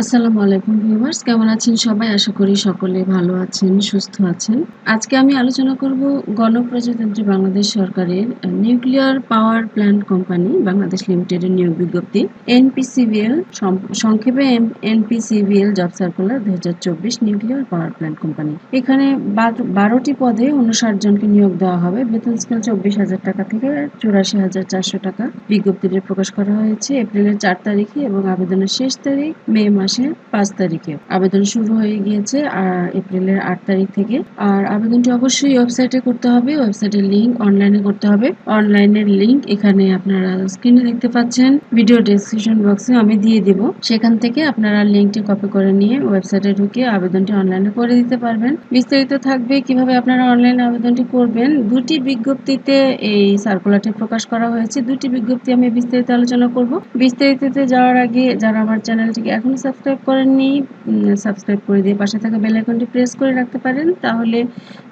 আসসালামু আলাইকুম ভিউয়ার্স, কেমন আছেন সবাই? আশা করি সকলে ভালো আছেন, সুস্থ আছেন। আজকে আমি আলোচনা করব গণপ্রজাতন্ত্রী বাংলাদেশ সরকারের nuclear power plant company, Bangladesh লিমিটেডের নিয়োগ বিজ্ঞপ্তি। এনপিসিবিএল সংক্ষেপে এনপিসিবিএল জব সার্কুলার দু হাজার চব্বিশ নিউক্লিয়ার পাওয়ার প্ল্যান্ট কোম্পানি। এখানে বারোটি পদে উনষাট জনকে নিয়োগ দেওয়া হবে। বেতন স্কেল চব্বিশ হাজার টাকা থেকে চুরাশি হাজার চারশো টাকা। বিজ্ঞপ্তিটি প্রকাশ করা হয়েছে এপ্রিলের চার তারিখে এবং আবেদনের শেষ তারিখ মে মাসের পাঁচ তারিখে। আবেদন শুরু হয়ে গিয়েছে আর এপ্রিলের আট তারিখ থেকে। আর আবেদনটি অবশ্যই ওয়েবসাইটে করতে হবে। ওয়েবসাইটের লিঙ্ক অনলাইনে করতে হবে। অনলাইনের লিঙ্ক এখানে আপনারা স্ক্রিনে দেখতে পাচ্ছেন। ভিডিও ডেসক্রিপশন বক্সে আমি দিয়ে দেব। সেখান থেকে আপনারা লিঙ্কটি কপি করে নিয়ে ওয়েবসাইটে ঢুকে আবেদনটি অনলাইনে করে দিতে পারবেন। বিস্তারিত থাকবে কীভাবে আপনারা অনলাইন আবেদনটি করবেন। দুটি বিজ্ঞপ্তিতে এই সার্কুলারটি প্রকাশ করা হয়েছে। দুটি বিজ্ঞপ্তি আমি বিস্তারিত আলোচনা করব। বিস্তারিততে যাওয়ার আগে যারা আমার চ্যানেলটিকে এখনও সাবস্ক্রাইব করেননি সাবস্ক্রাইব করে দিয়ে পাশে থাকা বেল আইকনটি প্রেস করে রাখতে পারেন, তাহলে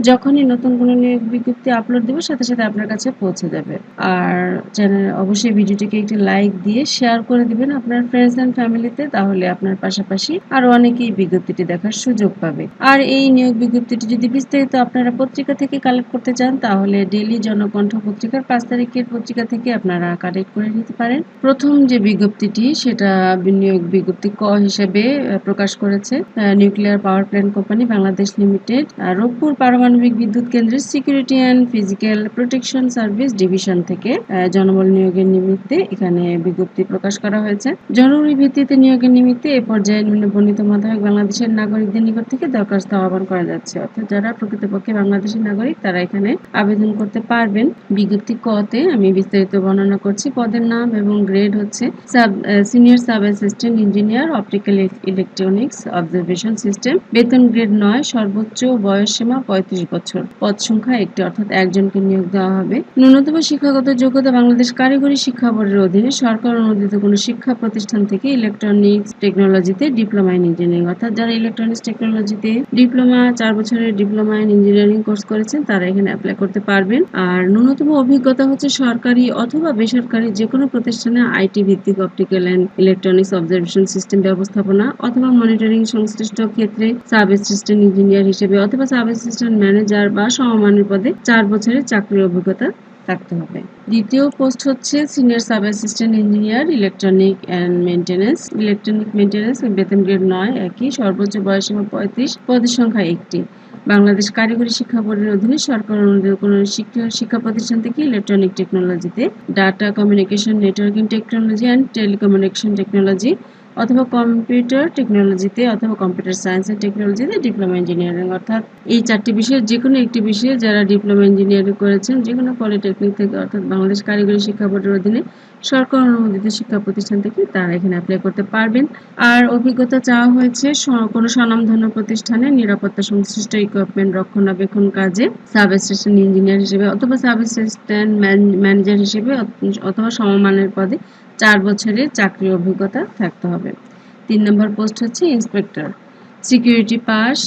যখনই নতুন কোনো নিয়োগ বিজ্ঞপ্তি আপলোড দেবো, সাথে সাথে আপনার কাছে পৌঁছে যাবে। আর চ্যানেল অবশ্যই ভিডিওটিকে একটি লাইক দিয়ে শেয়ার করে দিবেন আপনার ফ্রেন্ডস অ্যান্ড ফ্যামিলিতে তাহলে আপনার পাশাপাশি আরও অনেকেই বিজ্ঞপ্তিটি দেখার সুযোগ পাবে। আর এই নিয়োগ বিজ্ঞপ্তিটি যদি বিস্তারিত আপনারা পত্রিকা থেকে কালেক্ট করতে চান, তাহলে ডেলি জনকণ্ঠ পত্রিকার পাঁচ তারিখের পত্রিকা থেকে আপনারা কালেক্ট করে নিতে পারেন। প্রথম যে বিজ্ঞপ্তিটি, সেটা বিনিয়োগ বিজ্ঞপ্তি ক হিসেবে প্রকাশ করেছে nuclear power plant company Bangladesh limited Rooppur পারমাণবিক বিদ্যুৎ কেন্দ্রের security and physical protection service division থেকে জনবল নিয়োগের নিমিত্তে এখানে বিজ্ঞপ্তি প্রকাশ করা হয়েছে। জরুরি ভিত্তিতে নিয়োগের নিমিত্তে এ পর্যায়ে নিম্নবর্ণিত মোতাবেক বাংলাদেশের নাগরিকদের নিকট থেকে দরখাস্ত আহ্বান করা যাচ্ছে। অর্থাৎ যারা প্রকৃতপক্ষে বাংলাদেশের নাগরিক, তারা এখানে আবেদন করতে পারবেন। বিজ্ঞপ্তি কতে আমি বিস্তারিত বর্ণনা করছি। পদের নাম এবং গ্রেড হচ্ছে sub senior sub assistant engineer optical electronics observation system বেতন গ্রেড নয়, সর্বোচ্চ বয়স সীমা পঁয়ত্রিশ বছর। পদ সংখ্যা একটি, অর্থাৎ একজনকে নিয়োগ দেওয়া হবে। ন্যূনতম শিক্ষাগত যোগ্যতা বাংলাদেশ কারিগরি শিক্ষা বোর্ডের অধীনে সরকার অনুমোদিত কোনো শিক্ষা প্রতিষ্ঠান থেকে ইলেকট্রনিক্স টেকনোলজিতে ডিপ্লোমা ইন ইঞ্জিনিয়ারিং অর্থাৎ যারা ইলেকট্রনিক্স টেকনোলজিতে ডিপ্লোমা চার বছরের ডিপ্লোমা ইন ইঞ্জিনিয়ারিং কোর্স করেছেন, তারা এখানে অ্যাপ্লাই করতে পারবেন। আর ন্যূনতম অভিজ্ঞতা হচ্ছে সরকারি অথবা বেসরকারি যে কোনো প্রতিষ্ঠানে আইটি ভিত্তিক optical and electronics observation system ব্যবস্থাপনা অথবা মনিটরিং সংশ্লিষ্ট ক্ষেত্রে সাব অ্যাসিস্ট্যান্ট ইঞ্জিনিয়ার হিসেবে অথবা সাব অ্যাসিস্ট্যান্ট ম্যানেজার বা সমমানের পদে চার বছরের চাকরির অভিজ্ঞতা থাকতে হবে। দ্বিতীয় পোস্ট হচ্ছে senior sub assistant engineer electronic and maintenance electronic maintenance বেতন গ্রেড নয়, একই, সর্বোচ্চ বয়সীমা পঁয়ত্রিশ, পদের সংখ্যা একটি। বাংলাদেশ কারিগরি শিক্ষা বোর্ডের অধীনে সরকার অনুমোদিত কোনো শিক্ষা শিক্ষা প্রতিষ্ঠান থেকে ইলেকট্রনিক টেকনোলজিতে data communication networking technology and telecommunication technology অথবা কম্পিউটার টেকনোলজিতে অথবা কম্পিউটার সায়েন্স এন্ড টেকনোলজিতে ডিপ্লোমা ইঞ্জিনিয়ারিং অর্থাৎ এই চারটি বিষয়ে যে কোনো একটি বিষয়ে যারা ডিপ্লোমা ইঞ্জিনিয়ারিং করেছেন যে কোনো পলিটেকনিক থেকে, অর্থাৎ বাংলাদেশ কারিগরি শিক্ষা বোর্ডের অধীনে সরকার অনুমোদিত শিক্ষা প্রতিষ্ঠান থেকে তারা এখানে অ্যাপ্লাই করতে পারবেন। আর অভিজ্ঞতা চাওয়া হয়েছে কোনো স্বনামধন্য প্রতিষ্ঠানে নিরাপত্তা সংশ্লিষ্ট ইকুইপমেন্ট রক্ষণাবেক্ষণ কাজে সাব অ্যাসিস্ট্যান্ট ইঞ্জিনিয়ার হিসেবে অথবা সাব অ্যাসিস্ট্যান্ট ম্যানেজার হিসেবে অথবা সমমানের পদে চার বছরের চাকরি অভিজ্ঞতা থাকতে হবে। তিন নম্বর পোস্ট হচ্ছে inspector, security pass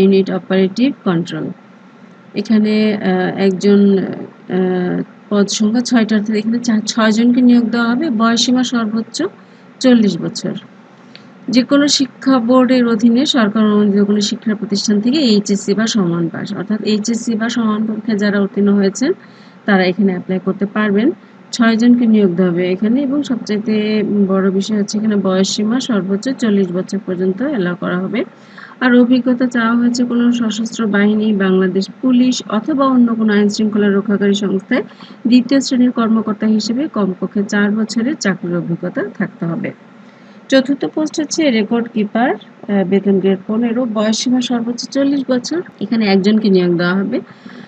unit operative control. এখানে একজন পদ সংখ্যা ছয়টা, অর্থাৎ এখানে ছয়জনকে নিয়োগ দেওয়া হবে। বয়সীমা সর্বোচ্চ চল্লিশ বছর। যে কোনো শিক্ষা বোর্ডের অধীনে সরকার অনুমোদিত কোনো শিক্ষা প্রতিষ্ঠান থেকে এইচএসসি বা সমান পাস, অর্থাৎ এইচএসসি বা সমান পরীক্ষায় যারা উত্তীর্ণ হয়েছেন, তারা এখানে অ্যাপ্লাই করতে পারবেন। ছয়জনকে নিয়োগ দেওয়া হবে এখানে এবং সবচাইতে বড় বিষয় হচ্ছে এখানে বয়স সীমা সর্বোচ্চ চল্লিশ বছর পর্যন্ত এলাও করা হবে। আর অভিজ্ঞতা চাওয়া হয়েছে কোনো সশস্ত্র বাহিনী, বাংলাদেশ পুলিশ অথবা অন্য কোনো আইন শৃঙ্খলা রক্ষাকারী সংস্থায় দ্বিতীয় শ্রেণির কর্মকর্তা হিসেবে কমপক্ষে চার বছরের চাকরির অভিজ্ঞতা থাকতে হবে। চতুর্থ পোস্ট হচ্ছে রেকর্ড কিপার বেতন গ্রেড পনেরো, বয়স সীমা সর্বোচ্চ চল্লিশ বছর। এখানে একজনকে নিয়োগ দেওয়া হবে।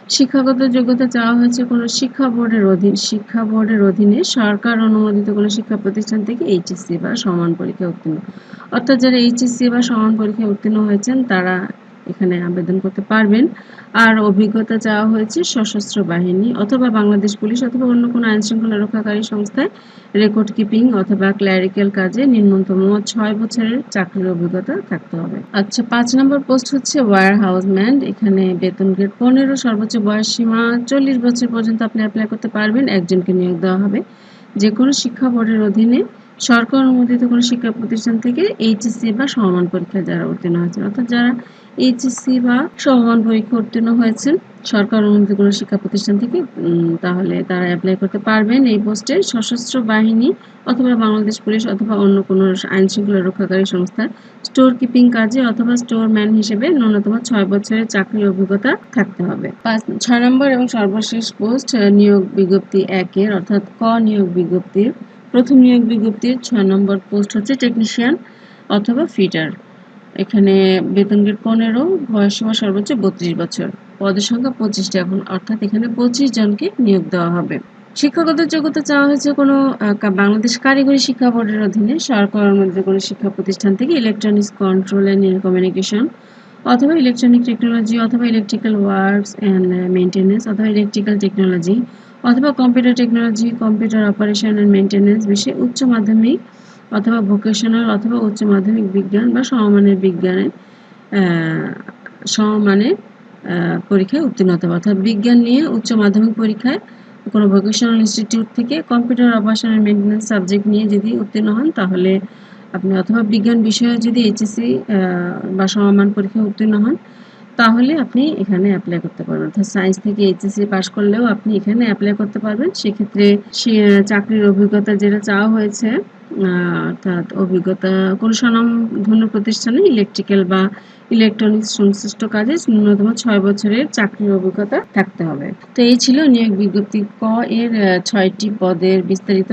শিক্ষাগত যোগ্যতা চাওয়া হয়েছে কোনো শিক্ষা বোর্ডের অধীন, শিক্ষা বোর্ডের অধীনে সরকার অনুমোদিত কোনো শিক্ষা প্রতিষ্ঠান থেকে এইচএসসি বা সমান পরীক্ষায় উত্তীর্ণ। অর্থাৎ যারা এইচএসসি বা সমান পরীক্ষায় উত্তীর্ণ হয়েছেন, তারা এখানে আবেদন করতে পারবেন। আর অভিজ্ঞতা চাওয়া হয়েছে সশস্ত্র বাহিনী অথবা বাংলাদেশ পুলিশ অথবা অন্য কোনো আইন শৃঙ্খলা রক্ষাকারী সংস্থায় রেকর্ড কিপিং অথবা ক্ল্যারিক্যাল কাজে নিম্নতম ছয় বছরের চাকরির অভিজ্ঞতা থাকতে হবে। আচ্ছা পাঁচ নম্বর পোস্ট হচ্ছে ওয়ার হাউসম্যান এখানে বেতন গ্রেড পনেরো, সর্বোচ্চ বয়স সীমা চল্লিশ বছর পর্যন্ত আপনি অ্যাপ্লাই করতে পারবেন। একজনকে নিয়োগ দেওয়া হবে। যে কোনো শিক্ষা বোর্ডের অধীনে সরকার অনুমোদিত কোনো শিক্ষা প্রতিষ্ঠান থেকে এইচএসসি বা সমমান পরীক্ষায় যারা উত্তীর্ণ হয়েছেন, অর্থাৎ যারা এইচএসসি বা সমমান পরীক্ষা উত্তীর্ণ হয়েছেন, সরকার অনুমোদিত কোনো শিক্ষা প্রতিষ্ঠান থেকে তাহলে তারা অ্যাপ্লাই করতে পারবেন এই পোস্টে সশস্ত্র বাহিনী অথবা বাংলাদেশ পুলিশ অথবা অন্য কোনো আইন শৃঙ্খলা রক্ষাকারী সংস্থা স্টোর কিপিং কাজে অথবা স্টোর ম্যান হিসেবে ন্যূনতম ছয় বছরের চাকরির অভিজ্ঞতা থাকতে হবে। পাঁচ, ছয় নম্বর এবং সর্বশেষ পোস্ট নিয়োগ বিজ্ঞপ্তি একের, অর্থাৎ ক নিয়োগ বিজ্ঞপ্তির প্রথম নিয়োগ বিজ্ঞপ্তির ছয় নম্বর পোস্ট হচ্ছে টেকনিশিয়ান অথবা ফিটার এখানে বেতন গ্রেড পনেরো বয়সসীমা সর্বোচ্চ বত্রিশ বছর। পদের সংখ্যা পঁচিশটা এখন, অর্থাৎ এখানে পঁচিশ জনকে নিয়োগ দেওয়া হবে। শিক্ষাগত যোগ্যতা চাওয়া হয়েছে কোনো বাংলাদেশ কারিগরি শিক্ষা বোর্ডের অধীনে সরকারের মধ্যে কোনো শিক্ষা প্রতিষ্ঠান থেকে ইলেকট্রনিক্স কন্ট্রোল অ্যান্ড কমিউনিকেশন অথবা ইলেকট্রনিক টেকনোলজি অথবা ইলেকট্রিক্যাল ওয়ার্কস অ্যান্ড মেনটেন্যান্স অথবা ইলেকট্রিক্যাল টেকনোলজি অথবা computer technology computer operation and maintenance বিষয়ে উচ্চ মাধ্যমিক অথবা ভোকেশনাল অথবা উচ্চ মাধ্যমিক বিজ্ঞান বা সমমানের বিজ্ঞানে সমমানের পরীক্ষায় উত্তীর্ণ হতে হবে। অর্থাৎ বিজ্ঞান নিয়ে উচ্চ মাধ্যমিক পরীক্ষায় কোনো ভোকেশনাল ইনস্টিটিউট থেকে computer operation and maintenance subject নিয়ে যদি উত্তীর্ণ হন, তাহলে আপনি অথবা বিজ্ঞান বিষয়ে যদি এইচএসসি বা সমমান পরীক্ষায় উত্তীর্ণ হন তাহলে আপনি এখানে অ্যাপ্লাই করতে পারবেন। অর্থাৎ সায়েন্স থেকে এইচএসসি পাশ করলেও আপনি এখানে অ্যাপ্লাই করতে পারবেন। সেক্ষেত্রে চাকরির অভিজ্ঞতা যেটা চাওয়া হয়েছে অর্থাৎ অভিজ্ঞতা, কোনো ধন্য প্রতিষ্ঠানে ইলেকট্রিক্যাল বা ইলেকট্রনিক্স সংশ্লিষ্ট কাজে ন্যূনতম ছয় বছরের চাকরির অভিজ্ঞতা থাকতে হবে। তো এই ছিল নিয়োগ বিজ্ঞপ্তি ক এর ছয়টি পদের বিস্তারিত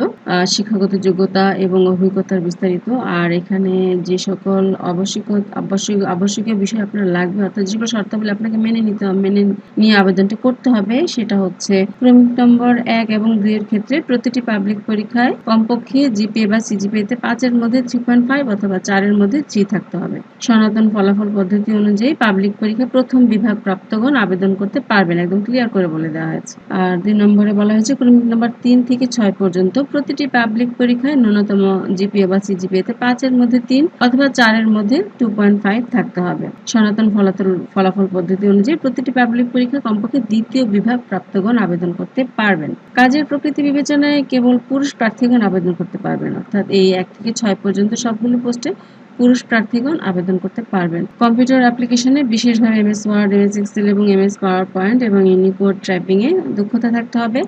শিক্ষাগত যোগ্যতা এবং অভিজ্ঞতার বিস্তারিত। আর এখানে যে সকল আবশ্যক আবশ্যক, আবশ্যকীয় বিষয় আপনার লাগবে, অর্থাৎ যেগুলো শর্তাবলী আপনাকে মেনে নিতে হবে, মেনে নিয়ে আবেদনটি করতে হবে, সেটা হচ্ছে ক্রমিক নম্বর এক এবং দুই এর ক্ষেত্রে প্রতিটি পাবলিক পরীক্ষায় কমপক্ষে জিপিএ বা সিজিপিএতে পাঁচের মধ্যে থ্রি পয়েন্ট ফাইভ অথবা চারের মধ্যে থ্রি থাকতে হবে। সনাতন ফলাফল পদ্ধতি অনুযায়ী পাবলিক পরীক্ষা প্রথম বিভাগ প্রাপ্তগণ আবেদন করতে পারবেন, একদম ক্লিয়ার করে বলে দেওয়া হয়েছে। আর দুই নম্বরে বলা হয়েছে, ক্রমিক নম্বর তিন থেকে ছয় পর্যন্ত প্রতিটি পাবলিক পরীক্ষায় ন্যূনতম জিপিএ বা সিজিপিএতে পাঁচের মধ্যে তিন অথবা চারের মধ্যে টু পয়েন্ট ফাইভ থাকতে হবে। সনাতন ফলাফল ফলাফল পদ্ধতি অনুযায়ী প্রতিটি পাবলিক পরীক্ষা কমপক্ষে দ্বিতীয় বিভাগ প্রাপ্তগণ আবেদন করতে পারবেন। কাজের প্রকৃতি বিবেচনায় কেবল পুরুষ প্রার্থীগণ আবেদন করতে পারবেন, অর্থাৎ এই এক থেকে ছয় পর্যন্ত সবগুলো পোস্টে পুরুষ প্রার্থীগণ আবেদন করতে পারবেন। কম্পিউটার অ্যাপ্লিকেশনে বিশেষভাবে এমএস ওয়ার্ড এমএস এক্সেল এবং এমএস পাওয়ার পয়েন্ট এবং ইউনিকোড টাইপিংয়ে দক্ষতা থাকতে হবে।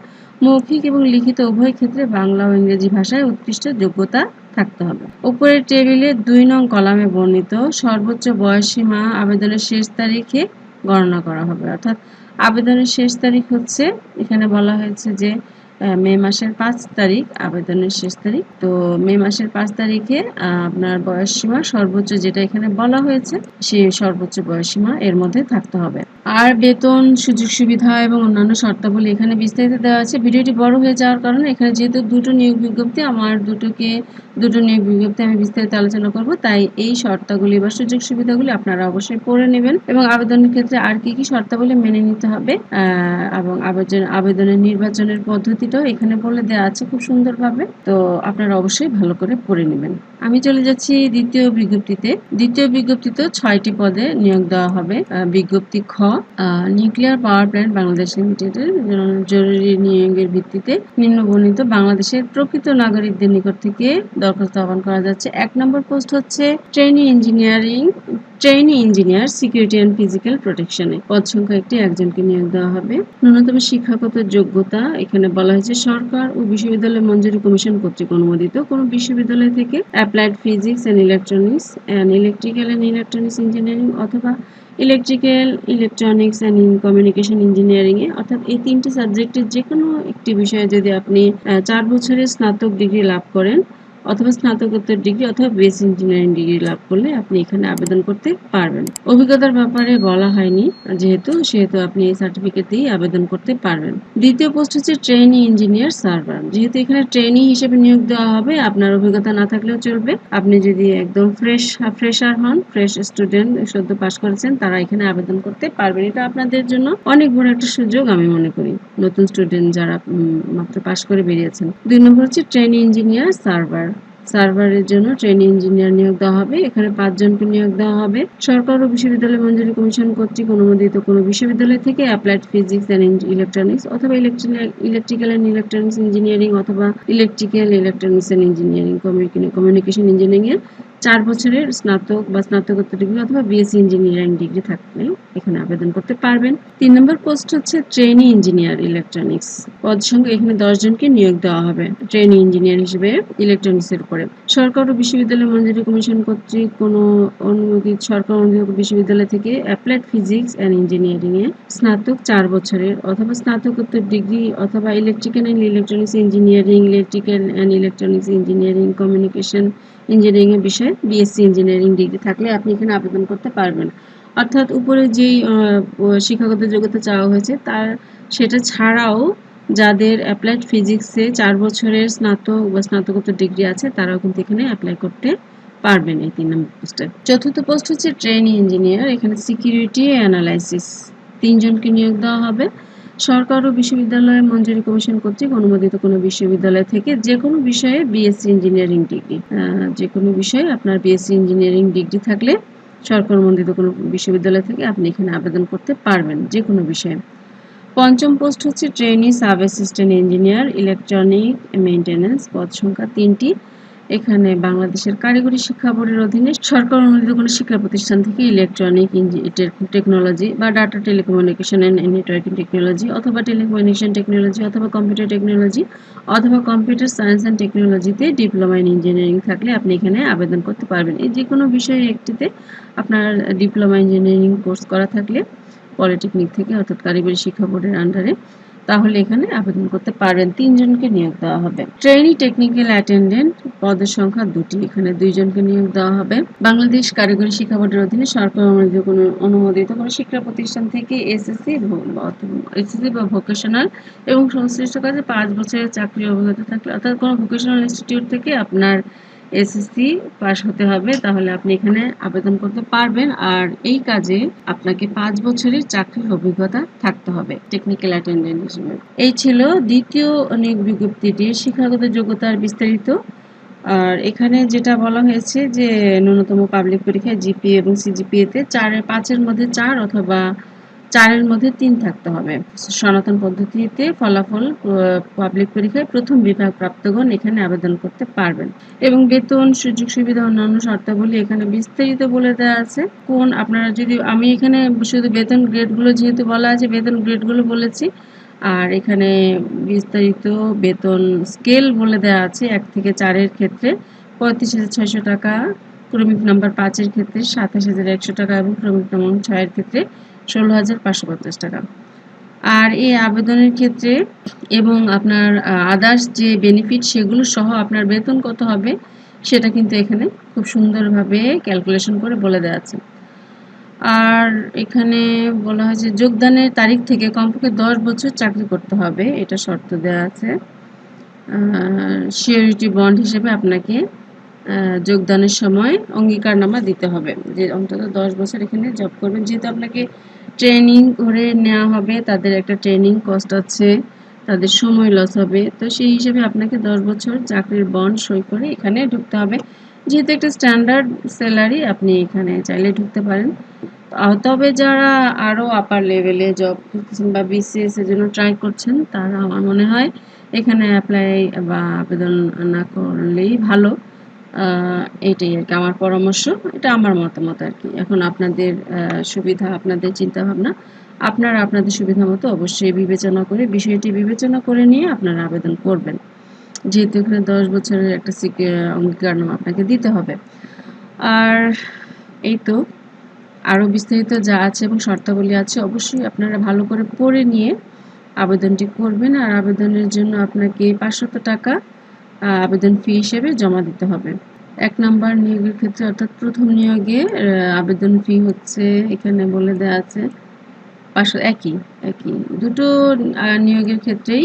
মৌখিক এবং লিখিত উভয় ক্ষেত্রে বাংলা ও ইংরেজি ভাষায় উৎকৃষ্ট যোগ্যতা থাকতে হবে। উপরের টেবিলে দুই নং কলামে বর্ণিত সর্বোচ্চ বয়সীমা আবেদনের শেষ তারিখে গণনা করা হবে। অর্থাৎ আবেদনের শেষ তারিখ হচ্ছে, এখানে বলা হয়েছে যে মে মাসের পাঁচ তারিখ, আবেদনের শেষ তারিখ। তো মে মাসের পাঁচ তারিখে আপনার বয়স সীমা সর্বোচ্চ যেটা এখানে বলা হয়েছে, সেই সর্বোচ্চ বয়স সীমা এর মধ্যে থাকতে হবে। আর বেতন, সুযোগ সুবিধা এবং অন্যান্য শর্তাবলী এখানে বিস্তারিত দেওয়া আছে। ভিডিওটি বড় হয়ে যাওয়ার কারণে এখানে যেহেতু দুটো নিয়োগ বিজ্ঞপ্তি, আমার দুটোকে, দুটো নিয়োগ বিজ্ঞপ্তি আমি বিস্তারিত আলোচনা করব। তাই এই শর্তাগুলি বা সুযোগ সুবিধাগুলি আপনারা অবশ্যই পড়ে নেবেন এবং আবেদনের ক্ষেত্রে আর কি কি শর্তাবলী মেনে নিতে হবে এবং আবেদন, আবেদনের নির্বাচনের পদ্ধতিটাও এখানে বলে দেওয়া আছে খুব সুন্দরভাবে। তো আপনারা অবশ্যই ভালো করে পড়ে নেবেন। আমি চলে যাচ্ছি দ্বিতীয় বিজ্ঞপ্তিতে। দ্বিতীয় বিজ্ঞপ্তিতে ছয়টি পদে নিয়োগ দেওয়া হবে। বিজ্ঞপ্তি খ নিউক্লিয়ার পাওয়ার প্ল্যান্ট বাংলাদেশ লিমিটেডের জরুরি নিয়োগের ভিত্তিতে নিম্নবর্ণিত বাংলাদেশের প্রকৃত নাগরিকদের নিকট থেকে দরখাস্ত আহ্বান করা যাচ্ছে। এক নম্বর পোস্ট হচ্ছে training engineering trainee engineer security and physical প্রোটেকশনে পদ সংখ্যা একটি, একজনকে নিয়োগ দেওয়া হবে। ন্যূনতম শিক্ষাগত যোগ্যতা, এখানে বলা হয়েছে সরকার ও বিশ্ববিদ্যালয় মঞ্জুরি কমিশন কর্তৃক অনুমোদিত। কোন বিশ্ববিদ্যালয় থেকে applied physics and electronics, and electrical and electronics engineering অথবা electrical, electronics and communication engineering এ। অর্থাৎ এই তিনটি সাবজেক্টের যে কোনো একটি বিষয়ে যদি আপনি চার বছরের স্নাতক ডিগ্রি লাভ করেন অথবা স্নাতকোত্তর ডিগ্রি অথবা বেস ইঞ্জিনিয়ারিং ডিগ্রি লাভ করলে আপনি এখানে আবেদন করতে পারবেন। অভিজ্ঞতার ব্যাপারে বলা হয়নি, যেহেতু, সেহেতু আপনি এই সার্টিফিকেট দিয়ে আবেদন করতে পারবেন। দ্বিতীয় পোস্ট হচ্ছে ট্রেনি ইঞ্জিনিয়ার সার্ভার যেহেতু এখানে ট্রেনি হিসেবে নিয়োগ দেওয়া হবে, আপনার অভিজ্ঞতা না থাকলেও চলবে। আপনি যদি একদম ফ্রেশ ফ্রেশার হন ফ্রেশ স্টুডেন্ট সদ্য পাশ করেছেন, তারা এখানে আবেদন করতে পারবেন। এটা আপনাদের জন্য অনেক বড় একটা সুযোগ আমি মনে করি। নতুন স্টুডেন্ট যারা মাত্র পাশ করে বেরিয়েছেন। দুই নম্বর হচ্ছে ট্রেনি ইঞ্জিনিয়ার সার্ভার সার্ভারের জন্য ট্রেনিং ইঞ্জিনিয়ার নিয়োগ দেওয়া হবে। এখানে পাঁচজনকে নিয়োগ দেওয়া হবে। সরকার ও বিশ্ববিদ্যালয় মঞ্জুরি কমিশন কর্তৃক অনুমোদিত কোনো বিশ্ববিদ্যালয় থেকে অ্যাপ্লাইড ফিজিক্স অ্যান্ড ইলেকট্রনিক্স অথবা ইলেকট্রিক্যাল অ্যান্ড ইলেকট্রনিক্স ইঞ্জিনিয়ারিং অথবা electrical electronics and engineering communication engineering এর চার বছরের স্নাতক বা স্নাতকোত্তর ডিগ্রি অথবা বিএসসি ইঞ্জিনিয়ারিং ডিগ্রি থাকলে এখানে আবেদন করতে পারবেন। তিন নম্বর পোস্ট হচ্ছে ট্রেনি ইঞ্জিনিয়ার ইলেকট্রনিক্স পদ সংখ্যা এখানে দশ জনকে নিয়োগ দেওয়া হবে ট্রেনি ইঞ্জিনিয়ার হিসেবে ইলেকট্রনিক্স এর উপরে। সরকার ও বিশ্ববিদ্যালয় মঞ্জুরি কমিশন কর্তৃক কোনো অনুমোদিত সরকার অনুমোদিত বিশ্ববিদ্যালয় থেকে অ্যাপ্লাইড ফিজিক্স অ্যান্ড ইঞ্জিনিয়ারিং এ স্নাতক চার বছরের অথবা স্নাতকোত্তর ডিগ্রি অথবা electrical and electronics engineering electrical and electronics engineering communication engineering এর বিষয়ে বিএসসি ইঞ্জিনিয়ারিং ডিগ্রি থাকলে আপনি এখানে আবেদন করতে পারবেন। অর্থাৎ উপরে যেই শিক্ষাগত যোগ্যতা চাওয়া হয়েছে, তার, সেটা ছাড়াও যাদের অ্যাপ্লাইড ফিজিক্সে চার বছরের স্নাতক বা স্নাতকোত্তর ডিগ্রি আছে, তারাও কিন্তু এখানে অ্যাপ্লাই করতে পারবেন এই তিন নম্বর পোস্টে চতুর্থ পোস্ট হচ্ছে ট্রেনিং ইঞ্জিনিয়ার এখানে সিকিউরিটি অ্যানালাইসিস তিনজনকে নিয়োগ দেওয়া হবে। সরকার ও বিশ্ববিদ্যালয় মঞ্জুরি কমিশন কর্তৃক অনুমোদিত কোনো বিশ্ববিদ্যালয় থেকে যে কোনো বিষয়ে বিএসসি ইঞ্জিনিয়ারিং ডিগ্রি। যে কোনো বিষয়ে আপনার বিএসসি ইঞ্জিনিয়ারিং ডিগ্রি থাকলে সরকার অনুমোদিত কোনো বিশ্ববিদ্যালয় থেকে আপনি এখানে আবেদন করতে পারবেন যে কোনো বিষয়ে। পঞ্চম পোস্ট হচ্ছে trainee sub assistant engineer, electronic maintenance পদ সংখ্যা তিনটি। এখানে বাংলাদেশের কারিগরি শিক্ষা বোর্ডের অধীনে সরকার অনুমোদিত কোনো শিক্ষা প্রতিষ্ঠান থেকে ইলেকট্রনিক টেকনোলজি বা data telecommunication and networking technology অথবা টেলিকমিউনিকেশন টেকনোলজি অথবা কম্পিউটার টেকনোলজি অথবা কম্পিউটার সায়েন্স অ্যান্ড টেকনোলজিতে ডিপ্লোমা ইন ইঞ্জিনিয়ারিং থাকলে আপনি এখানে আবেদন করতে পারবেন। এই যে কোনো বিষয়ে একটিতে আপনার ডিপ্লোমা ইঞ্জিনিয়ারিং কোর্স করা থাকলে পলিটেকনিক থেকে অর্থাৎ কারিগরি শিক্ষা বোর্ডের আন্ডারে তাহলে এখানে আবেদন করতে পারবেন তিনজনকে নিয়োগ দেওয়া হবে। ট্রেনি টেকনিক্যাল অ্যাটেন্ডেন্ট পদের সংখ্যা দুটি। এখানে দুইজনকে নিয়োগ দেওয়া হবে। বাংলাদেশ কারিগরি শিক্ষা বোর্ডের অধীনে সরকার অনুমোদিত কোনো অনুমোদিত কোনো শিক্ষা প্রতিষ্ঠান থেকে এসএসসি এসএসসি বা ভোকেশনাল এবং সংশ্লিষ্ট কাজে পাঁচ বছরের চাকরি অভিজ্ঞতা থাকলে অর্থাৎ কোনো ভোকেশনাল ইনস্টিটিউট থেকে আপনার এসএসসি পাস হতে হবে, তাহলে আপনি এখানে আবেদন করতে পারবেন। আর এই কাজে আপনাকে পাঁচ বছরের চাকরির অভিজ্ঞতা থাকতে হবে টেকনিক্যাল অ্যাটেন্ডেন্ট হিসেবে। এই ছিল দ্বিতীয় নিয়োগ বিজ্ঞপ্তিটির শিক্ষাগত যোগ্যতার বিস্তারিত। আর এখানে যেটা বলা হয়েছে যে, ন্যূনতম পাবলিক পরীক্ষায় জিপি এবং সিজিপিএতে চারের পাঁচের মধ্যে চার অথবা চারের মধ্যে তিন থাকতে হবে। সনাতন পদ্ধতিতে ফলাফল পাবলিক পরীক্ষায় প্রথম বিভাগ প্রাপ্তগণ এখানে আবেদন করতে পারবেন। এবং বেতন, সুযোগ সুবিধা, অন্যান্য শর্তাবলী এখানে বিস্তারিত বলে দেওয়া আছে। কোন আপনারা যদি, আমি এখানে শুধু বেতন গ্রেডগুলো যেহেতু বলা আছে, বেতন গ্রেডগুলো বলেছি। আর এখানে বিস্তারিত বেতন স্কেল বলে দেওয়া আছে, এক থেকে চারের ক্ষেত্রে পঁয়ত্রিশ হাজার ছয়শো টাকা, ক্রমিক নাম্বার পাঁচের ক্ষেত্রে সাতাশ হাজার একশো টাকা এবং ক্রমিক নাম্বার ছয়ের ক্ষেত্রে ষোলো হাজার পাঁচশো পঞ্চাশ টাকা। আর এই আবেদনের ক্ষেত্রে এবং আপনার আদার্স যে বেনিফিট সেগুলো সহ আপনার বেতন কত হবে সেটা কিন্তু এখানে খুব সুন্দরভাবে ক্যালকুলেশন করে বলে দেওয়া আছে। আর এখানে বলা হয়েছে যোগদানের তারিখ থেকে কমপক্ষে দশ বছর চাকরি করতে হবে, এটা শর্ত দেওয়া আছে। সিওরিটি বন্ড হিসেবে আপনাকে যোগদানের সময় অঙ্গীকারনামা দিতে হবে। যে অন্তত দশ বছর এখানে জব করবেন। যেহেতু আপনাকে ট্রেনিং করে নেওয়া হবে, তাদের একটা ট্রেনিং কস্ট আছে, তাদের সময় লস হবে, তো সেই হিসেবে আপনাকে দশ বছর চাকরির বন্ড সই করে এখানে ঢুকতে হবে। যেহেতু একটা স্ট্যান্ডার্ড স্যালারি আপনি এখানে চাইলে ঢুকতে পারেন। তবে যারা আরও আপার লেভেলে জব করতেছেন বা বিসিএস এর জন্য ট্রাই করছেন, তারা আমার মনে হয় এখানে অ্যাপ্লাই বা আবেদন না করলেই ভালো। এটাই আর কি, আমার পরামর্শ, এটা আমার মতামত আর কি। এখন আপনাদের সুবিধা, আপনাদের চিন্তা ভাবনা আপনারা আপনাদের সুবিধা মতো অবশ্যই বিবেচনা করে, বিষয়টি বিবেচনা করে নিয়ে আপনারা আবেদন করবেন। যেহেতু এখানে দশ বছরের একটা অঙ্গীকারনামা আপনাকে দিতে হবে। আর এই তো, আরও বিস্তারিত যা আছে এবং শর্তাবলী আছে, অবশ্যই আপনারা ভালো করে পড়ে নিয়ে আবেদনটি করবেন। আর আবেদনের জন্য আপনাকে পাঁচশত টাকা আবেদন ফি হিসেবে জমা দিতে হবে। এক নাম্বার নিয়োগের ক্ষেত্রে অর্থাৎ প্রথম নিয়োগে আবেদন ফি হচ্ছে এখানে বলে দেওয়া আছে পাঁচশো, একই একই। দুটো নিয়োগের ক্ষেত্রেই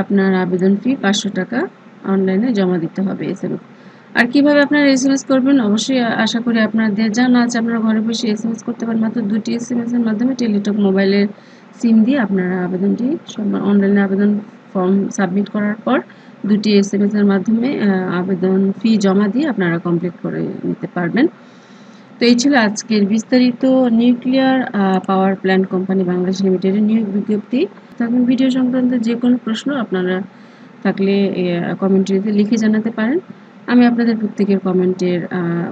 আপনার আবেদন ফি পাঁচশো টাকা অনলাইনে জমা দিতে হবে এস আর কীভাবে আপনারা এস এম এস করবেন? অবশ্যই আশা করি আপনাদের জানা আছে। আপনারা ঘরে বসে এস এম এস করতে পারেন। মাত্র দুটি এস এম এস এর মাধ্যমে টেলিটক মোবাইলের সিম দিয়ে আপনারা আবেদনটি অনলাইনে আবেদন ফর্ম সাবমিট করার পর দুটি এস এম এসের মাধ্যমে আবেদন ফি জমা দিয়ে আপনারা কমপ্লিট করে নিতে পারবেন। তো এই ছিল আজকের বিস্তারিত nuclear power plant company Bangladesh লিমিটেডের নিয়োগ বিজ্ঞপ্তি। তখন ভিডিও সংক্রান্ত যে কোনো প্রশ্ন আপনারা থাকলে কমেন্ট্রিতে লিখে জানাতে পারেন। আমি আপনাদের প্রত্যেকের কমেন্টের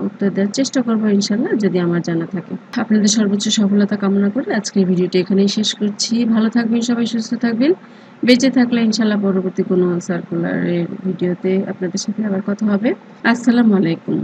উত্তর দেওয়ার চেষ্টা করব ইনশাল্লাহ যদি আমার জানা থাকে। আপনাদের সর্বোচ্চ সফলতা কামনা করে আজকের ভিডিওটি এখানেই শেষ করছি। ভালো থাকবেন সবাই, সুস্থ থাকবেন। বেঁচে থাকলে ইনশাল্লাহ পরবর্তী কোনো সার্কুলারের ভিডিওতে আপনাদের সাথে আবার কথা হবে। আসসালামু আলাইকুম।